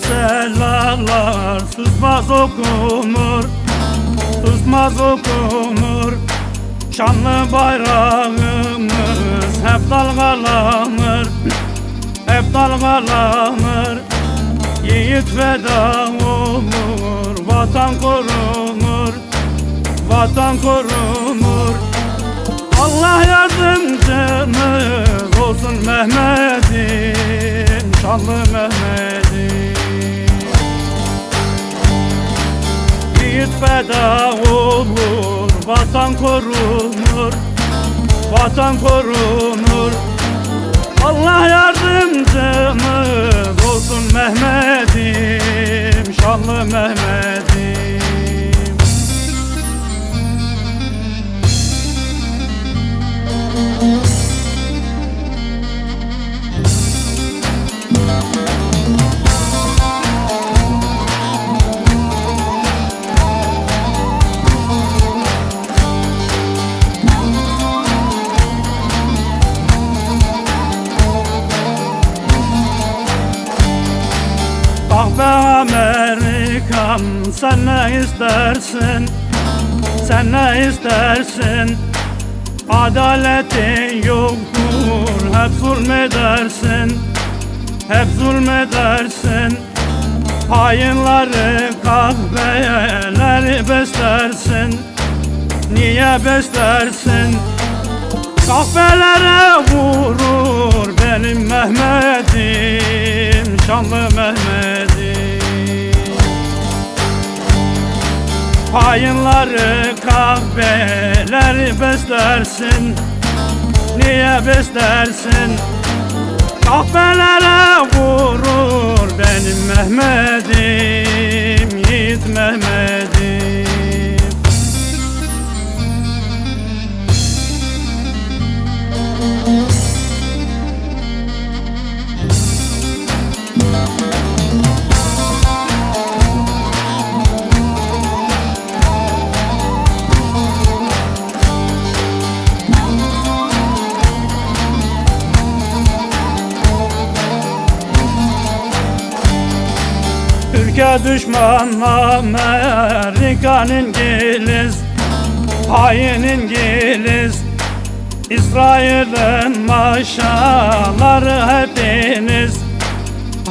sellalar Susmaz okunur Susmaz okunur. Şanlı bayrağımız hep dalgalanır Hep dalgalanır. Yiğit feda olur Vatan korunur Vatan korunur. Allah yardımcımız olsun Mehmet'im Şanlı Mehmet'im Yiğit feda olur Vatan korunur Vatan korunur. Allah yardımcımız olsun Mehmet'im Şanlı Mehmet'im Amerikam sen ne istersin? Sen ne istersin? Adaletin yoktur Hep zulmedersin. Hep zulmedersin. Hainleri kahveleri beslersin. Niye beslersin? Kahvelere vurur benim Mehmet'im Şanlı Mehmet'im Hainleri kahveleri beslersin. Niye beslersin? Kahvelere vurur benim Mehmet'im Yiğit Mehmet'im Türkiye düşman Amerikan İngiliz Hain İngiliz. İsrail'in maşaları hepiniz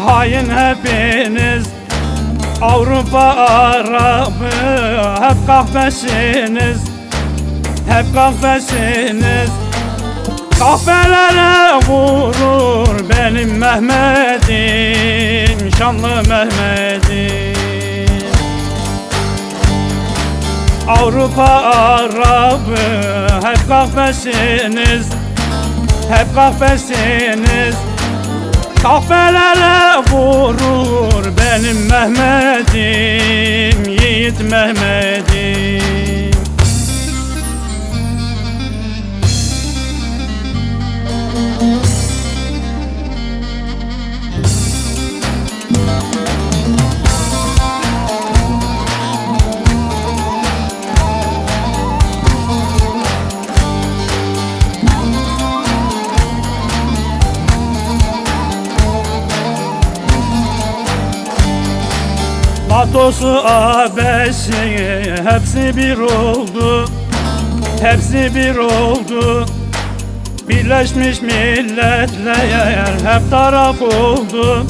Hain hepiniz. Avrupa Arabı hep kahvesiniz Hep kahvesiniz. Kahvelere vurur benim Mehmet'im Şanlı Mehmet'im. Avrupa Arabı hep kahvesiniz Hep kahvesiniz. Kahvelere vurur benim Mehmet'im Yiğit Mehmet'im NATO'su AB'si hepsi bir oldu. Hepsi bir oldu. Birleşmiş Milletler hep taraf oldu.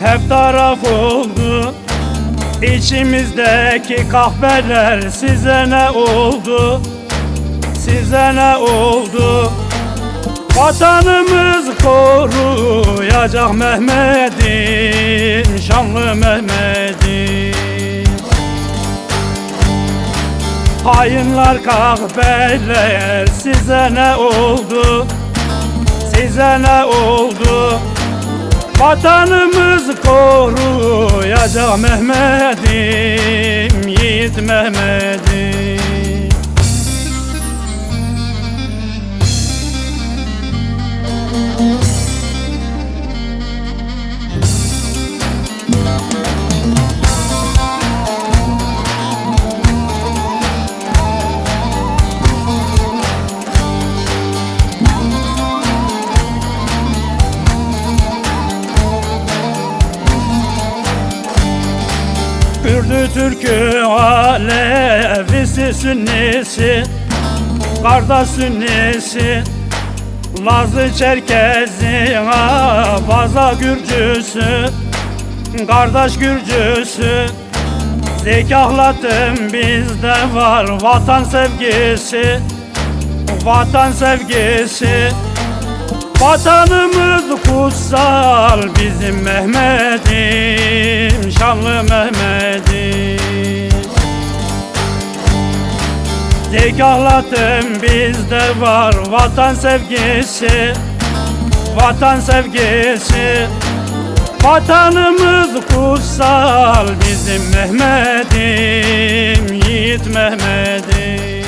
Hep taraf oldu. İçimizdeki kahveler size ne oldu? Size ne oldu Vatanımız koruyacak Mehmet'im Şanlı Mehmet'im Hainler kahveler size ne oldu? Size ne oldu? Vatanımız koruyacak Mehmet'im Yiğit Mehmet'im Türk'ü Alevisi Sünnisi Kardeş Sünnisi Lazı Çerkezi Baza Gürcüsü Kardeş Gürcüsü. Zekahlatım bizde var Vatan sevgisi Vatan sevgisi. Vatanımız kutsal bizim Mehmet'im Zekahlatım bizde var vatan sevgisi Vatan sevgisi. Vatanımız kutsal bizim Mehmet'im Yiğit Mehmet'im